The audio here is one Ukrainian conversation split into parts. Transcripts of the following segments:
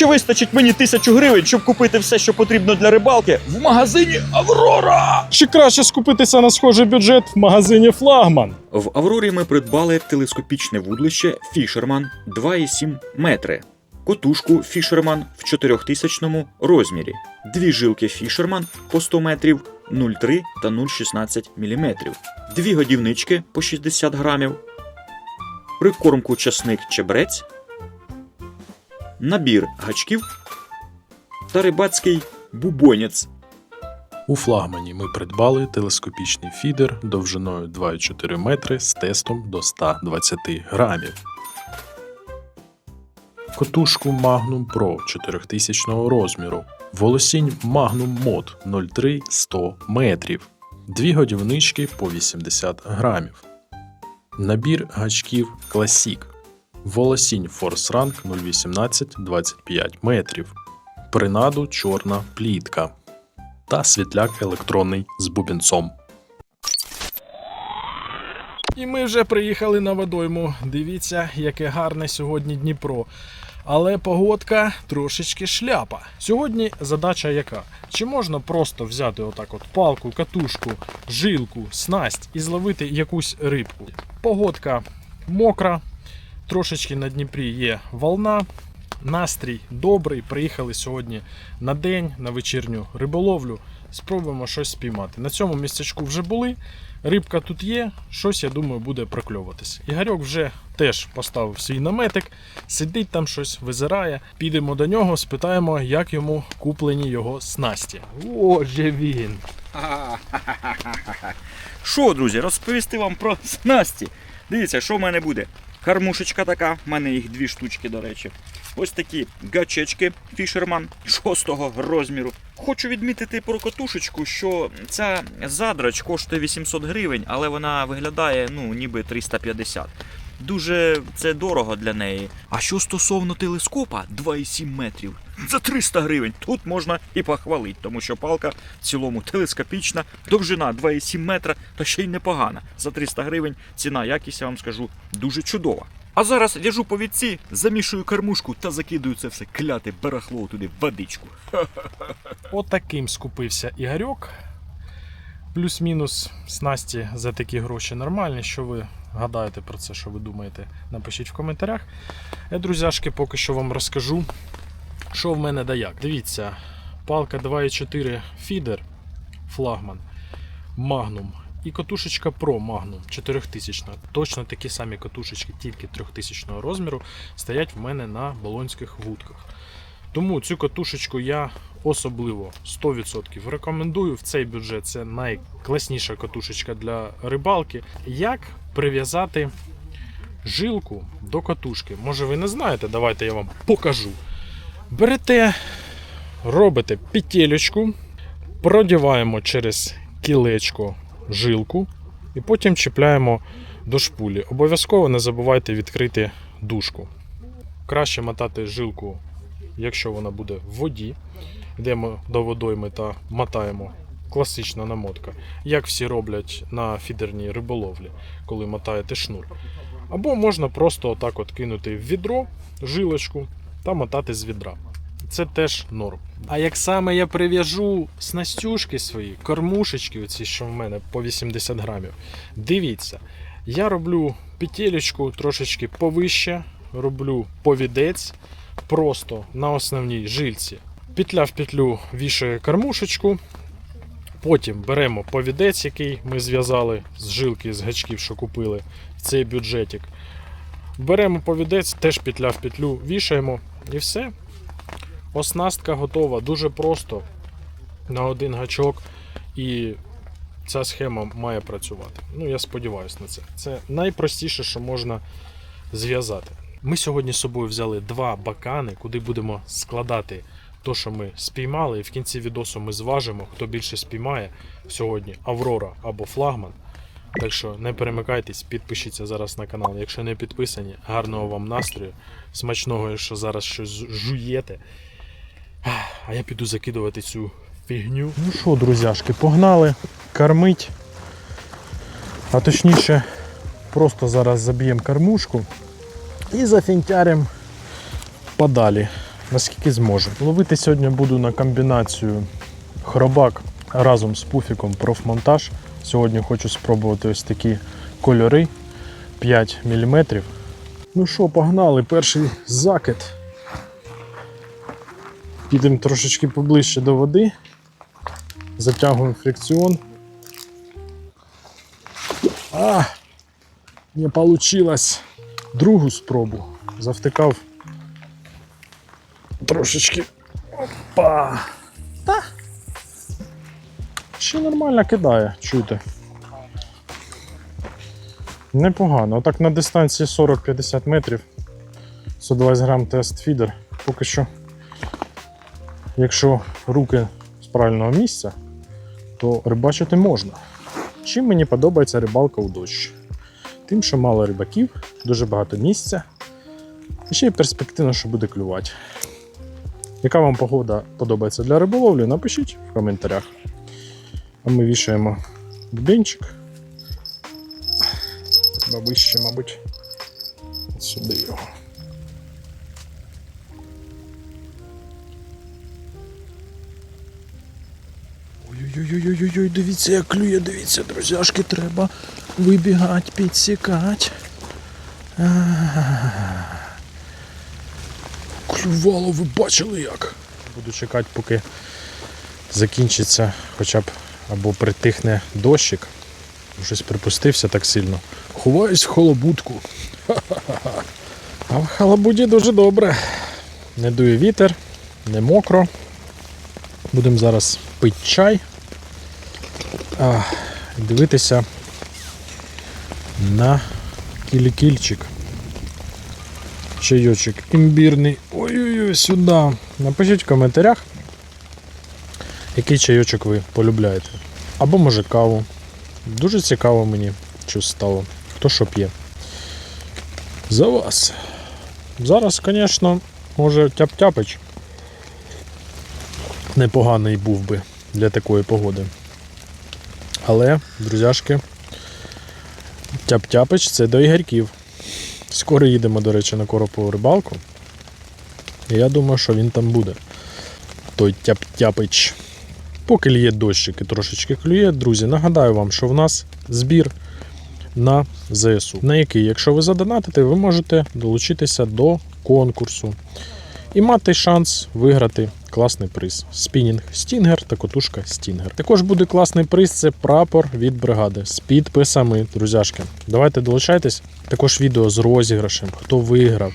Чи вистачить мені тисячу гривень, щоб купити все, що потрібно для рибалки в магазині Аврора? Чи краще скупитися на схожий бюджет в магазині Флагман? В Аврорі ми придбали телескопічне вудлище Fisherman 2,7 метри, котушку Fisherman в 4000 розмірі, дві жилки Fisherman по 100 метрів 0,3 та 0,16 мм, дві годівнички по 60 грамів, прикормку часник чебрець, набір гачків та рибацький бубонець. У флагмані ми придбали телескопічний фідер довжиною 2,4 метри з тестом до 120 грамів. Котушку Magnum Pro 4000 розміру. Волосінь Magnum Mod 03 100 метрів. Дві годівнички по 80 грамів. Набір гачків Classic. Волосінь Force Rank 018 25 метрів. Принаду чорна плітка та світляк електронний з бубінцом. І ми вже приїхали на водойму. Дивіться, яке гарне сьогодні Дніпро. Але погодка трошечки шляпа. Сьогодні задача яка? Чи можна просто взяти отак от палку, катушку, жилку, снасть і зловити якусь рибку? Погодка мокра, трошечки на Дніпрі є волна. Настрій добрий. Приїхали сьогодні на день, на вечірню риболовлю. Спробуємо щось спіймати. На цьому місцячку вже були. Рибка тут є, щось, я думаю, буде прокльовуватись. Ігорьок вже теж поставив свій наметик, сидить там щось, визирає. Підемо до нього, спитаємо, як йому куплені його снасті. Оже він! Що, друзі, розповісти вам про снасті. Дивіться, що в мене буде. Кармушечка така, в мене їх дві штучки, до речі. Ось такі гачечки Fisherman 6 розміру. Хочу відмітити про котушечку, що ця задрач коштує 800 гривень, але вона виглядає ну, ніби 350. Дуже це дорого для неї. А що стосовно телескопа 2,7 метрів за 300 гривень. Тут можна і похвалити, тому що палка в цілому телескопічна, довжина 2,7 метра, та ще й непогана. За 300 гривень ціна якість, я вам скажу, дуже чудова. А зараз в'яжу повідці, замішую кормушку та закидую це все кляте барахло туди в водичку. Отаким скупився Ігорьок. Плюс-мінус снасті за такі гроші нормальні. Що ви гадаєте про це, що ви думаєте, напишіть в коментарях. Я, друзяшки, поки що вам розкажу, що в мене да як. Дивіться, палка 2,4 фідер флагман Magnum і катушечка Pro Magnum 4000. Точно такі самі катушечки, тільки 3000 розміру, стоять в мене на болонських вудках. Тому цю катушечку я особливо 100% рекомендую. В цей бюджет це найкласніша катушечка для рибалки. Як прив'язати жилку до катушки? Може ви не знаєте, давайте я вам покажу. Берете, робите петелечку, продіваємо через кілечко жилку і потім чіпляємо до шпулі. Обов'язково не забувайте відкрити дужку. Краще мотати жилку якщо вона буде в воді, йдемо до водойми та мотаємо. Класична намотка, як всі роблять на фідерній риболовлі, коли мотаєте шнур. Або можна просто отак от кинути в відро жилочку та мотати з відра. Це теж норм. А як саме я прив'яжу снастюшки свої, кормушечки, оці, що в мене по 80 грамів, дивіться, я роблю петелечку трошечки повище, роблю повідець просто на основній жильці. Петля в петлю вішає кормушечку. Потім беремо повідець, який ми зв'язали з жилки, з гачків, що купили в цей бюджетик. Беремо повідець, теж петля в петлю вішаємо і все. Оснастка готова дуже просто на один гачок. І ця схема має працювати. Ну, я сподіваюся на це. Це найпростіше, що можна зв'язати. Ми сьогодні з собою взяли два бакани, куди будемо складати те, що ми спіймали. І в кінці відосу ми зважимо, хто більше спіймає сьогодні Аврора або флагман. Так що не перемикайтесь, підпишіться зараз на канал. Якщо не підписані, гарного вам настрою, смачного, що зараз щось жуєте. А я піду закидувати цю фігню. Ну що, друзяшки, погнали кормить. А точніше, просто зараз заб'ємо кормушку і зафінтярим подалі. наскільки зможу. Ловити сьогодні буду на комбінацію хробак разом з пуфіком профмонтаж. Сьогодні хочу спробувати ось такі кольори 5 мм. Ну що, погнали, перший закид. Підемо трошечки поближче до води. Затягуємо фрикціон. А, не получилось. Другу спробу. Завтикав трошечки. Опа. Та. Ще нормально кидає, чуєте. Непогано. Отак на дистанції 40-50 метрів. 120 грам тест фідер. Поки що, якщо руки з правильного місця, то рибачити можна. Чим мені подобається рибалка у дощ? Тим, що мало рибаків, дуже багато місця. І ще й перспективно, що буде клювати. Яка вам погода подобається для риболовлі, напишіть в коментарях. А ми вішаємо бубенчик. Бабище, мабуть, сюди його. Ой-ой-ой-ой-ой, дивіться, як клює, дивіться, друзяшки, треба вибігати, підсікати. Клювало, ви бачили як? Буду чекати, поки закінчиться хоча б або притихне дощик. Щось припустився так сильно. Ховаюсь в холобудку. Ха-ха-ха. А в халабуді дуже добре. Не дує вітер, не мокро. Будемо зараз пити чай. Дивитися на кількільчик. Чайочок імбірний. Ой-ой-ой, сюди. Напишіть в коментарях, який чайочок ви полюбляєте. Або може каву. Дуже цікаво мені що стало. Хто що п'є. За вас. Зараз, звісно, може тяп-тяпич непоганий був би для такої погоди. Але, друзяшки, тяп-тяпич це до ігорьків. Скоро їдемо, до речі, на коропову рибалку. І я думаю, що він там буде. Той тяп-тяпич. Поки ліє дощик і трошечки клює, друзі, нагадаю вам, що в нас збір на ЗСУ, на який, якщо ви задонатите, ви можете долучитися до конкурсу і мати шанс виграти класний приз. Спінінг Стінгер та котушка Стінгер. Також буде класний приз це прапор від бригади з підписами, друзяшки. Давайте долучайтесь. Також відео з розіграшем, хто виграв,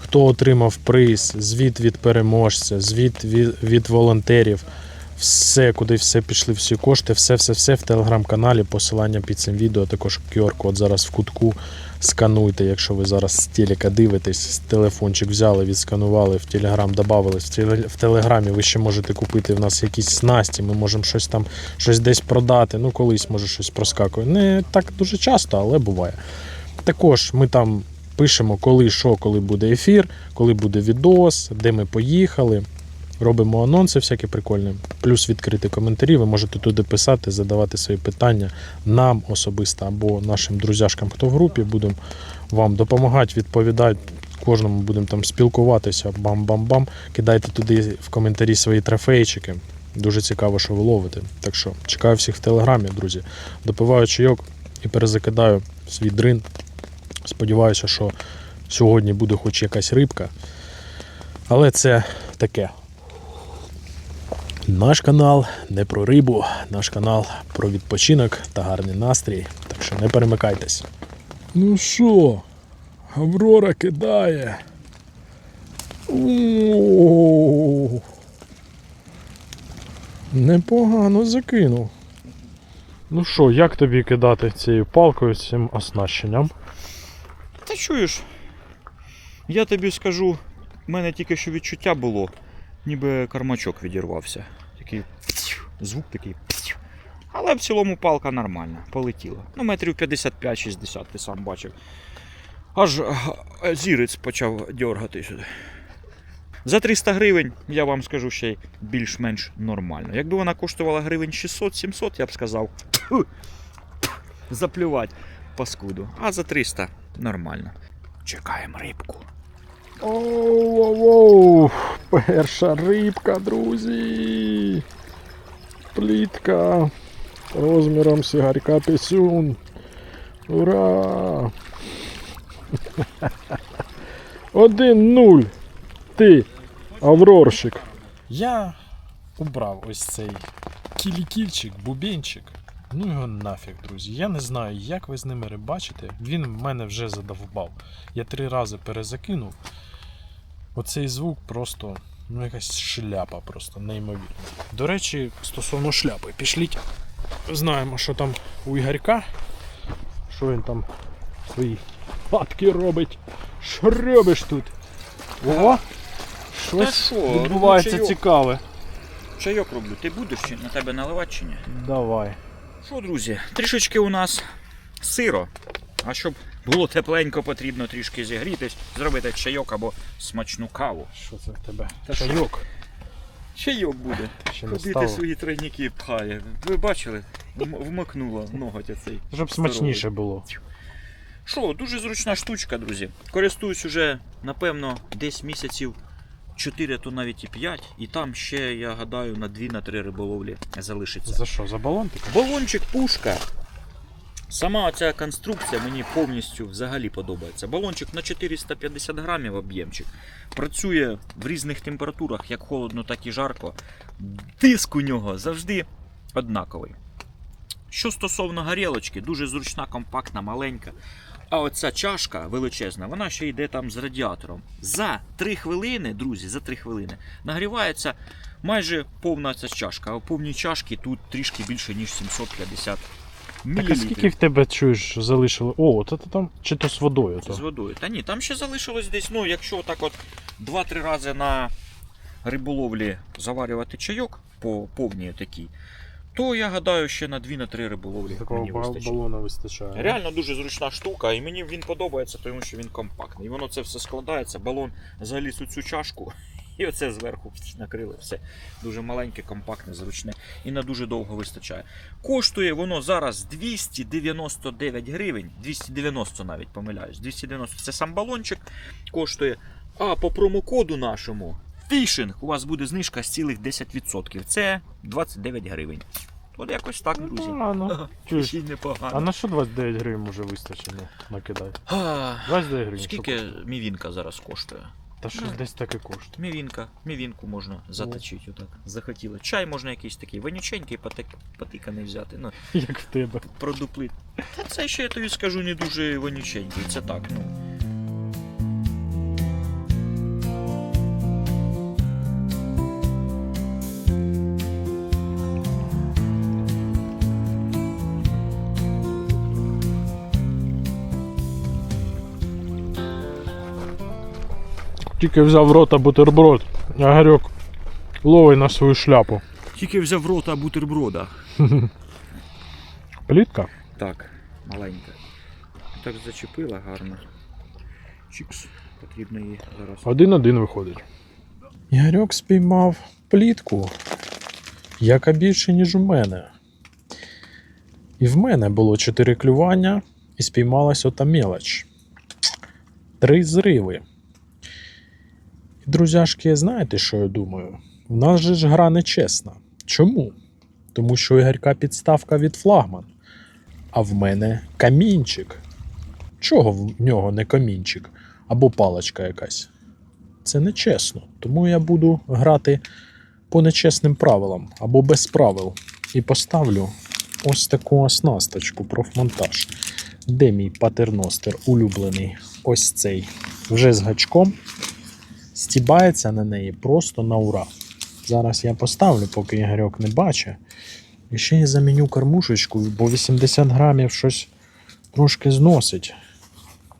хто отримав приз, звіт від переможця, звіт від, від волонтерів. Все, куди все пішли, всі кошти, все-все-все в телеграм-каналі. Посилання під цим відео, також QR-код зараз в кутку. Скануйте, якщо ви зараз з телека дивитесь, телефончик взяли, відсканували, в телеграм додавали. В, в телеграмі ви ще можете купити в нас якісь снасті, ми можемо щось там щось десь продати. Ну, колись може щось проскакує. Не так дуже часто, але буває. Також ми там пишемо, коли що, коли буде ефір, коли буде відос, де ми поїхали. Робимо анонси всякі прикольні, плюс відкриті коментарі. Ви можете туди писати, задавати свої питання нам особисто або нашим друзяшкам, хто в групі. Будемо вам допомагати, відповідати. Кожному будемо там спілкуватися. Бам-бам-бам. Кидайте туди в коментарі свої трофейчики. Дуже цікаво, що ви ловите. Так що чекаю всіх в телеграмі, друзі. Допиваю чайок і перезакидаю свій дрин. Сподіваюся, що сьогодні буде хоч якась рибка. Але це таке. Наш канал не про рибу, наш канал про відпочинок та гарний настрій. Так що не перемикайтесь. Ну що, Аврора кидає. О, Непогано закинув. Ну що, як тобі кидати цією палкою цим оснащенням? Та чуєш? Я тобі скажу, в мене тільки що відчуття було, ніби кармачок відірвався. Такий звук такий. Але в цілому палка нормальна, полетіла. Ну, метрів 55-60, ти сам бачив. Аж зірець почав дергати сюди. За 300 гривень, я вам скажу ще й більш-менш нормально. Якби вона коштувала гривень 600-700, я б сказав. «Тьфу, тьфу, Заплювати паскуду. А за 300 нормально. Чекаємо рибку. Оу-оу-оу! Перша рибка, друзі! Плітка розміром сигарка пісюн. Ура! Один нуль. Ти, Аврорщик. Я убрав ось цей кіліківчик, бубенчик. Ну його нафіг, друзі. Я не знаю, як ви з ними рибачите. Він мене вже задовбав. Я три рази перезакинув. Оцей звук просто, ну якась шляпа просто неймовірна. До речі, стосовно шляпи, пішліть. Знаємо, що там у Ігорька. Що він там свої хатки робить. Що робиш тут? О! Щось що, відбувається роблю чайок. цікаве. Чайок роблю. Ти будеш чи на тебе наливати чи ні? Давай. Що, друзі, трішечки у нас сиро. А щоб було тепленько, потрібно трішки зігрітись, зробити чайок або смачну каву. Що це в тебе? Та? Чайок. Чайок буде. Ще не Куди ти стало. свої тройники пхає? Ви бачили? Вм- Вмикнуло ноготь оцей. Щоб смачніше було. Що, дуже зручна штучка, друзі. Користуюсь уже, напевно, десь місяців 4, то навіть і 5. І там ще, я гадаю, на 2-3 риболовлі залишиться. За що? За балонтик? Балончик пушка. Сама ця конструкція мені повністю взагалі подобається. Балончик на 450 грамів об'ємчик. Працює в різних температурах, як холодно, так і жарко. Тиск у нього завжди однаковий. Що стосовно горілочки, дуже зручна, компактна, маленька. А оця чашка величезна, вона ще йде там з радіатором. За 3 хвилини, друзі, за 3 хвилини нагрівається майже повна ця чашка. А у повній чашки тут трішки більше, ніж 750 мл. Так а скільки в тебе чуєш залишило? О, то, то там чи то з водою. З водою. Та ні, там ще залишилось десь, ну, якщо так от 2-3 рази на риболовлі заварювати чайок по повній такій, то я гадаю, ще на 2-3 риболовлі Такого мені вистачить. балона вистачає. Реально дуже зручна штука, і мені він подобається, тому що він компактний. І воно це все складається, балон заліз у цю чашку, і оце зверху накрили. Все дуже маленьке, компактне, зручне і на дуже довго вистачає. Коштує воно зараз 299 гривень, 290 навіть помиляюсь. 290 це сам балончик коштує. А по промокоду нашому фішинг у вас буде знижка з цілих 10%. Це 29 гривень. От якось так, Ну, друзі. ну, Ага, чуєш. непогано. А на що 29 гривень може вистачить? Ну, накидай. А, 29 гривень. Скільки мівінка зараз коштує? Та щось Ну. десь таке коштує. Мівінка, мівінку можна заточити отак. Захотіли. Чай можна якийсь такий вонюченький, потик, потиканий взяти. Ну, Як в тебе. продуплит. Та це ще я тобі скажу не дуже вонюченький. Це так, ну. Тільки взяв в рота бутерброд, а Гарьок ловить на свою шляпу. Тільки взяв рота бутерброда. Плітка? Так, маленька. Так зачепила гарно. Чікс. Потрібно її зараз. Один-один виходить. Ігорьок спіймав плітку, яка більше, ніж у мене. І в мене було чотири клювання, і спіймалась ота мелоч. Три зриви. Друзяшки, знаєте, що я думаю? В нас же ж гра нечесна. Чому? Тому що у Ігорька підставка від флагман, а в мене камінчик. Чого в нього не камінчик? або паличка якась. Це нечесно. Тому я буду грати по нечесним правилам або без правил. І поставлю ось таку оснасточку, профмонтаж. Де мій патерностер улюблений? Ось цей. Вже з гачком. Стібається на неї просто на ура. Зараз я поставлю, поки Ігорьок не бачить. І ще я заміню кормушечку, бо 80 грамів щось трошки зносить.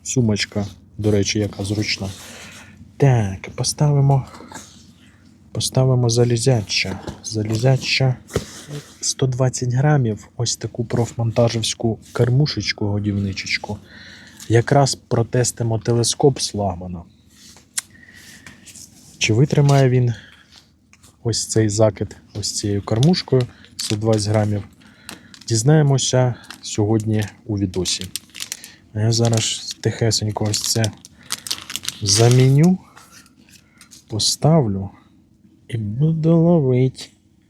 Сумочка до речі, яка зручна. Так, поставимо. Поставимо залізяча. Залізяча 120 грамів. Ось таку профмонтажівську кармушечку, годівничечку. Якраз протестимо телескоп Слагмана. Чи витримає він ось цей закид ось цією кормушкою 120 грамів? Дізнаємося сьогодні у відосі. Я зараз тихесенько ось це заміню поставлю і буду ловити.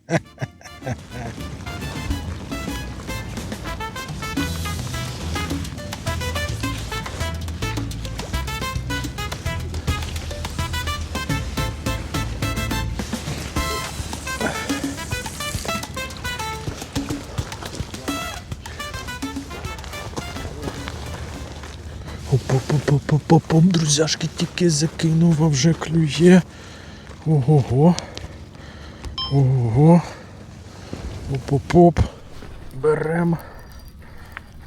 Оп-оп-оп-оп-оп, друзяшки, тільки закинув, а вже клює. Ого-го. Ого. Оп-оп-оп. Берем.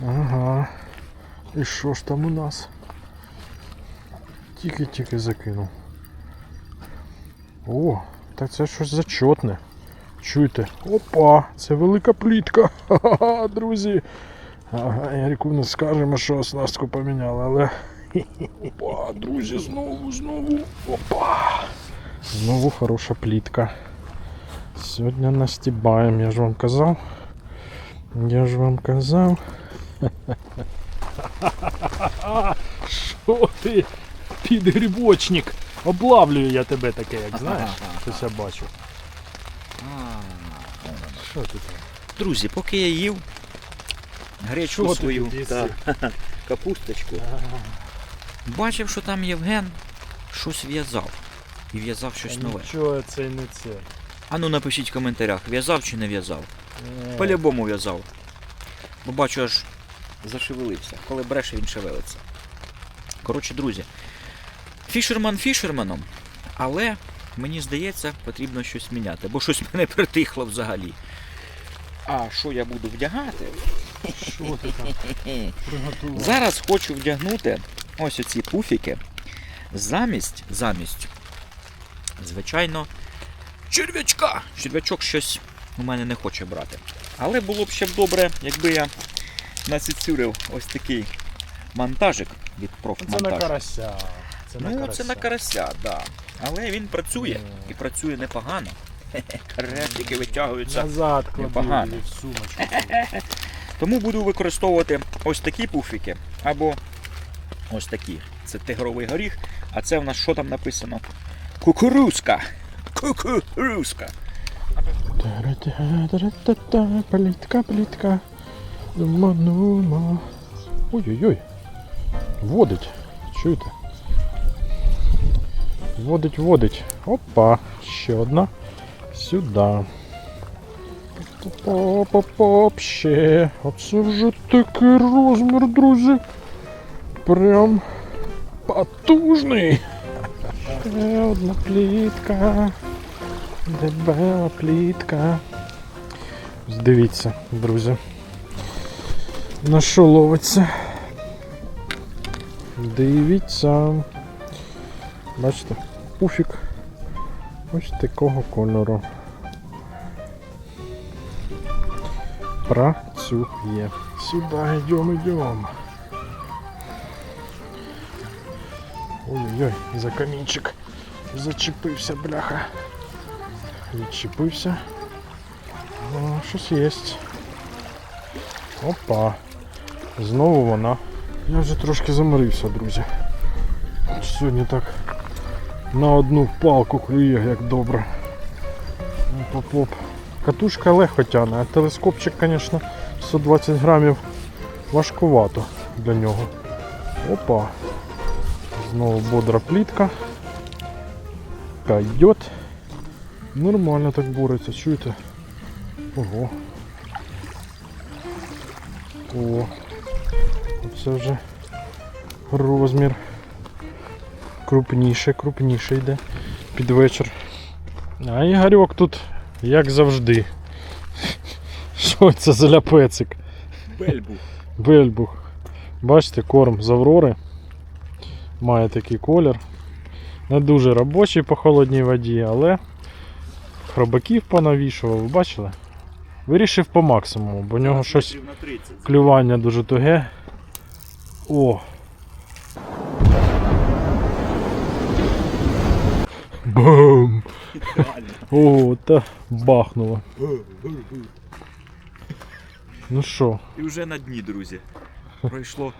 Ага. І що ж там у нас? Тільки-тільки закинув. О, так це щось зачетне. Чуєте? Опа! Це велика плітка. Ха-ха-ха, друзі. Ага, Ярику не скажемо, що оснастку поміняли, але. Опа, друзі, знову, знову. Опа! Знову хороша плітка. Сьогодні настібаємо, я ж вам казав. Я ж вам казав. Що ти? Підгрібочник? Облавлюю я тебе таке, як знаєш. Щось я бачу. Що ти там? Друзі, поки я їв гречку ти свою тут їси? та капусточку, бачив, що там Євген щось в'язав. І в'язав щось нове. Нічого це не це. А ну напишіть в коментарях, в'язав чи не в'язав. Е, По-любому в'язав. Бо бачу, аж зашевелився. Коли бреше, він шевелиться. Коротше, друзі, фішерман фішерманом, але мені здається, потрібно щось міняти, бо щось мене притихло взагалі. А що я буду вдягати? Що ти там? Зараз хочу вдягнути ось оці пуфіки замість, замість, звичайно, черв'ячка. Черв'ячок щось у мене не хоче брати. Але було б ще добре, якби я насіцюрив ось такий монтажик від Це на карася. Це на Ну, карася. це на карася, так. Да. Але він працює Ну. і працює непогано. Репіки витягуються. Назад Непогано. в сумочку. Тому буду використовувати ось такі пуфіки або ось такі. Це тигровий горіх, а це в нас що там написано? Кукурузка. Кукурузка. Плітка, плітка. Нума. Ой-ой-ой. Водить. Чуєте? Водить, водить. Опа. Ще одна. Сюди. Оп-оп-оп, ще. Оце вже такий розмір, друзі. Прям потужний. Ще одна плітка. Дебела плітка. Ось Дивіться, друзі. На що ловиться? Дивіться. Бачите, пуфік ось такого кольору. Працює. Сюди йдемо, йдемо. Ой-ой-ой, за камінчик зачепився, бляха. Відчепився. О, щось є. Опа. Знову вона. Я вже трошки заморився, друзі. Сьогодні так на одну палку клює, як добре. Оп-оп-оп. Катушка легко тягне, а телескопчик, звісно, 120 грамів важкувато для нього. Опа. Знову бодра плітка. Кайот. Нормально так бореться, чуєте? Ого. О. Оце вже розмір. Крупніше, крупніше йде під вечір. А Ігорьок тут, як завжди. Що це за ляпецик? Бельбу. Бельбух. Бачите, корм з Аврори. Має такий колір. Не дуже робочий по холодній воді, але хробаків понавішував, ви бачили? Вирішив по максимуму, бо у нього щось клювання дуже туге. О! Бам! О, та бахнуло. Ну що, І вже на дні, друзі. Пройшло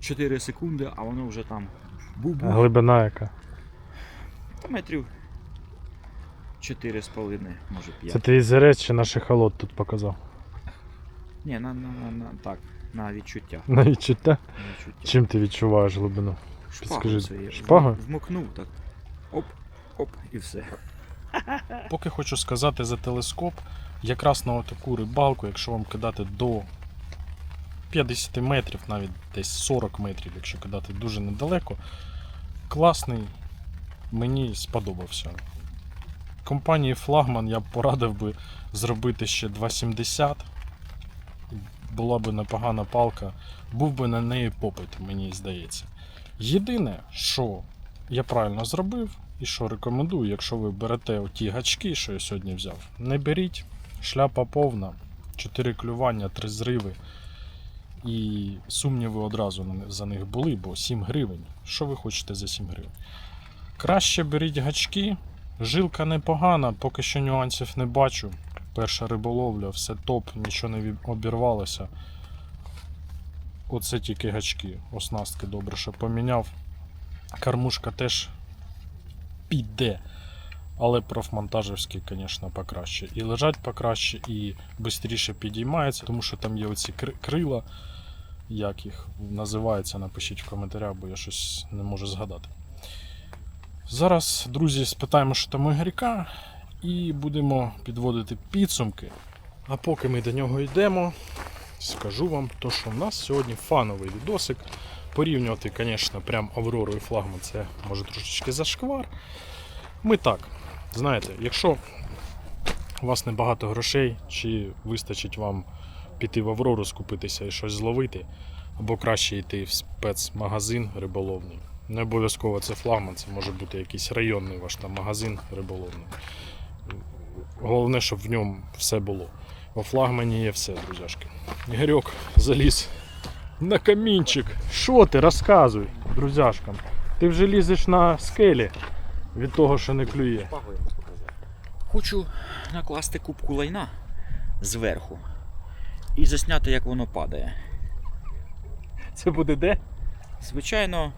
4 секунди, а воно вже там бу-бу. глибина яка? метрів 4,5, може 5. Це ти із Герець чи наш ехолот тут показав? Ні, на, на, на, на, так, на відчуття. На відчуття? На відчуття. Чим ти відчуваєш глибину? Шпагу підскажи, це я шпага? Вмокнув так. Оп, оп, і все. Поки хочу сказати за телескоп, якраз на таку рибалку, якщо вам кидати до 50 метрів, навіть десь 40 метрів, якщо кидати дуже недалеко, класний, мені сподобався. Компанії Флагман я б порадив би зробити ще 2,70. Була би непогана палка, був би на неї попит, мені здається. Єдине, що я правильно зробив, і що рекомендую, якщо ви берете оті гачки, що я сьогодні взяв, не беріть, шляпа повна, 4 клювання, 3 зриви. І сумніви одразу за них були, бо 7 гривень. Що ви хочете за 7 гривень? Краще беріть гачки, жилка непогана, поки що нюансів не бачу. Перша риболовля, все топ, нічого не обірвалося. Оце тільки гачки, оснастки добре, що поміняв. Кормушка теж піде. Але профмонтажівські, звісно, покраще. І лежать покраще, і швидше підіймається, тому що там є оці крила. Як їх називається, напишіть в коментарях, бо я щось не можу згадати. Зараз, друзі, спитаємо, що там у Ігорька, і будемо підводити підсумки. А поки ми до нього йдемо, скажу вам, то, що в нас сьогодні фановий відосик. Порівнювати, звісно, прям Аврору і флагман це може трошечки зашквар. Ми так, знаєте, якщо у вас небагато грошей, чи вистачить вам піти в Аврору, скупитися і щось зловити, або краще йти в спецмагазин риболовний. Не обов'язково це флагман, це може бути якийсь районний ваш там магазин риболовний. Головне, щоб в ньому все було. У флагмані є все, друзяшки. Ігорьок заліз на камінчик. Що ти розказуй, друзяшкам? Ти вже лізеш на скелі від того, що не клює. Хочу накласти кубку лайна зверху і засняти, як воно падає. Це буде де? Звичайно,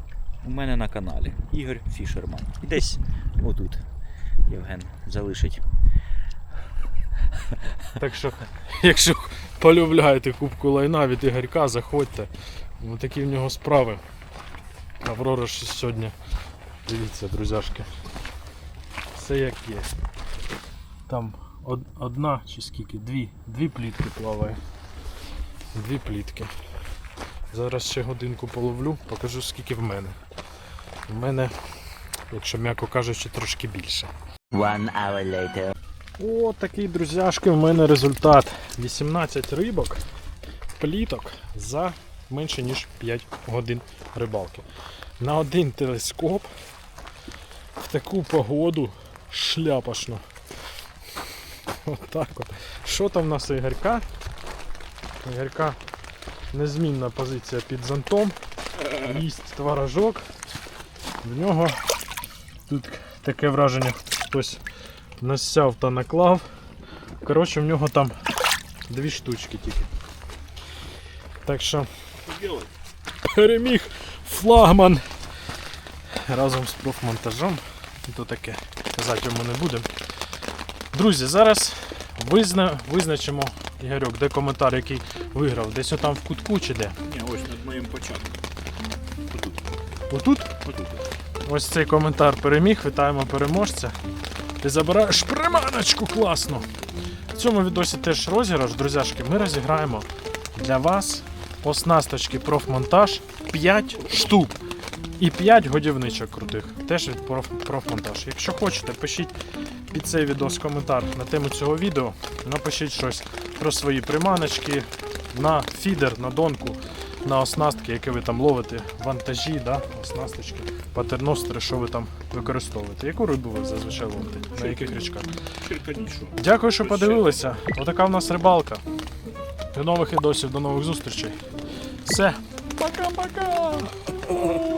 у мене на каналі Ігор Фішерман. І десь отут Євген залишить. Так що, якщо полюбляєте кубку лайна від Ігорька, заходьте. Ось такі в нього справи. Аврора ж сьогодні. Дивіться, друзяшки. Все як є. Там одна чи скільки? Дві. Дві плітки плаває. Дві плітки. Зараз ще годинку половлю, покажу скільки в мене. В мене, якщо м'яко кажучи, трошки більше. One hour later. О, такий, друзяшки, в мене результат. 18 рибок, пліток за менше ніж 5 годин рибалки. На один телескоп в таку погоду шляпашно. Отак от. Що там в нас у Ігорька? Ігорька незмінна позиція під зонтом. Їсть творожок. В нього тут таке враження, хтось насяв та наклав. Коротше, в нього там дві штучки тільки. Так що переміг флагман разом з профмонтажом. То таке казати йому не будемо. Друзі, зараз визна... визначимо Ігорьок, де коментар, який виграв. Десь отам в кутку чи де? Ні, ось над моїм початком. Отут? Отут. Ось цей коментар переміг. Вітаємо переможця. Ти забираєш приманочку класно. В цьому відосі теж розіграш, друзяшки. Ми розіграємо для вас оснасточки профмонтаж 5 штук. І 5 годівничок крутих. Теж від проф, профмонтаж. Якщо хочете, пишіть під цей відос коментар на тему цього відео. Напишіть щось про свої приманочки на фідер, на донку, на оснастки, які ви там ловите, вантажі, да, оснасточки, патерностери, що ви там використовуєте. Яку рибу ви зазвичай ловите? На яких річках? Дякую, що подивилися. Отака в нас рибалка. До нових відосів, до нових зустрічей. Все. Пока-пока.